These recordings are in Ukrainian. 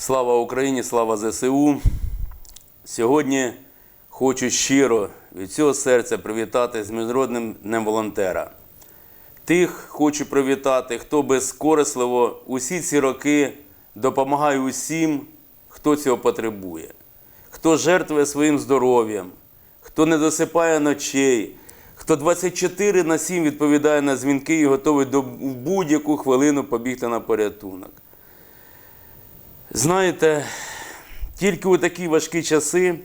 Слава Україні, слава ЗСУ. Сьогодні хочу щиро від цього серця привітати з Міжнародним днем волонтера. Тих хочу привітати, хто безкорисливо усі ці роки допомагає усім, хто цього потребує, хто жертвує своїм здоров'ям, хто не досипає ночей, хто 24 на 7 відповідає на дзвінки і готовий до будь-яку хвилину побігти на порятунок. Знаєте, тільки у такі важкі часи,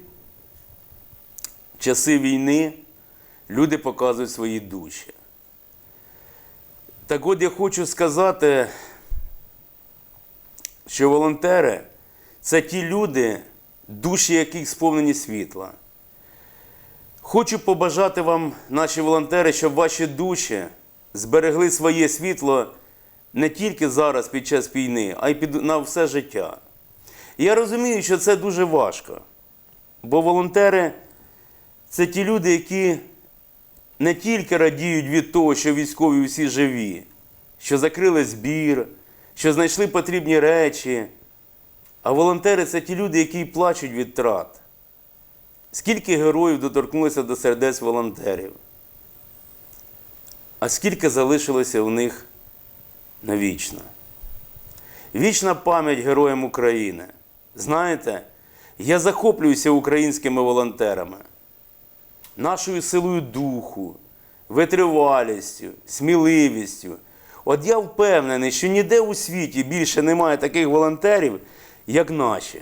часи війни, люди показують свої душі. Так от я хочу сказати, що волонтери це ті люди, душі яких сповнені світла. Хочу побажати вам, наші волонтери, щоб ваші душі зберегли своє світло не тільки зараз під час війни, а й під, на все життя. Я розумію, що це дуже важко, бо волонтери це ті люди, які не тільки радіють від того, що військові усі живі, що закрили збір, що знайшли потрібні речі. А волонтери це ті люди, які плачуть від трат. Скільки героїв доторкнулося до сердець волонтерів? А скільки залишилося у них навічно? Вічна пам'ять героям України. Знаєте, я захоплююся українськими волонтерами, нашою силою духу, витривалістю, сміливістю. От я впевнений, що ніде у світі більше немає таких волонтерів, як наші.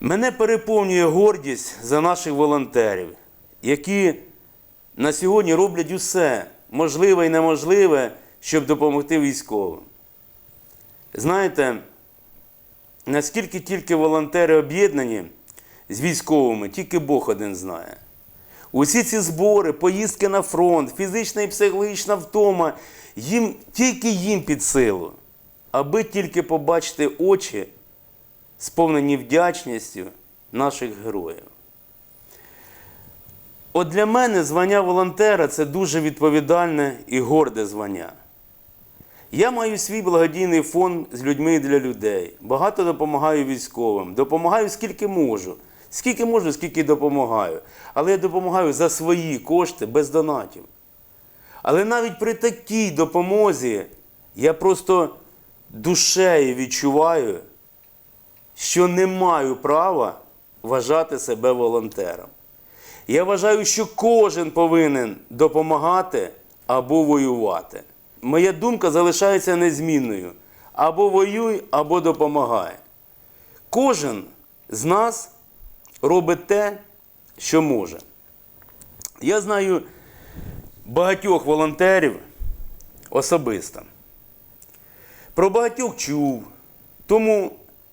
Мене переповнює гордість за наших волонтерів, які на сьогодні роблять усе можливе і неможливе, щоб допомогти військовим. Знаєте, наскільки тільки волонтери об'єднані з військовими, тільки Бог один знає. Усі ці збори, поїздки на фронт, фізична і психологічна втома, їм, тільки їм під силу, аби тільки побачити очі, сповнені вдячністю наших героїв. От для мене звання волонтера це дуже відповідальне і горде звання. Я маю свій благодійний фонд з людьми для людей. Багато допомагаю військовим. Допомагаю скільки можу. Скільки можу, скільки допомагаю. Але я допомагаю за свої кошти без донатів. Але навіть при такій допомозі я просто душею відчуваю, що не маю права вважати себе волонтером. Я вважаю, що кожен повинен допомагати або воювати. Моя думка залишається незмінною. Або воюй, або допомагай. Кожен з нас робить те, що може. Я знаю багатьох волонтерів особисто. Про багатьох чув, тому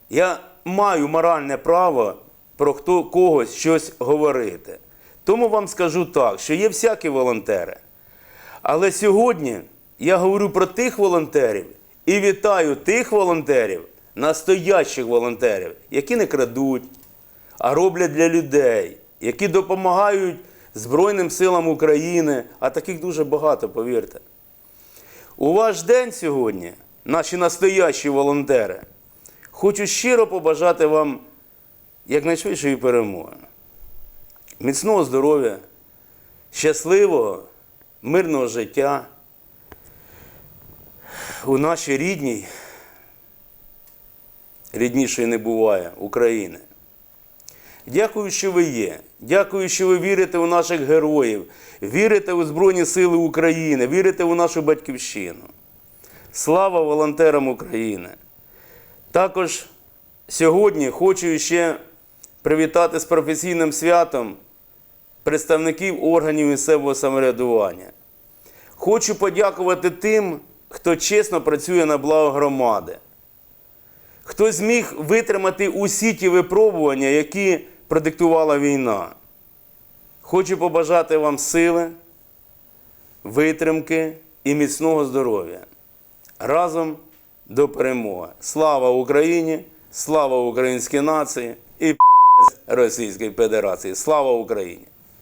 я маю моральне право про хто когось щось говорити. Тому вам скажу так, що є всякі волонтери. Але сьогодні я говорю про тих волонтерів і вітаю тих волонтерів, настоящих волонтерів, які не крадуть, а роблять для людей, які допомагають Збройним силам України, а таких дуже багато, повірте. У ваш день сьогодні, наші настоящі волонтери, хочу щиро побажати вам якнайшвидшої перемоги, міцного здоров'я, щасливого, мирного життя у нашій рідній, ріднішої не буває, України. Дякую, що ви є. Дякую, що ви вірите у наших героїв, вірите у Збройні Сили України, вірите у нашу батьківщину. Слава волонтерам України! Також сьогодні хочу ще привітати з професійним святом представників органів місцевого самоврядування. Хочу подякувати тим, хто чесно працює на благо громади, хто зміг витримати усі ті випробування, які продиктувала війна. Хочу побажати вам сили, витримки і міцного здоров'я. Разом до перемоги. Слава Україні! Слава українській нації і Російській Федерації! Слава Україні!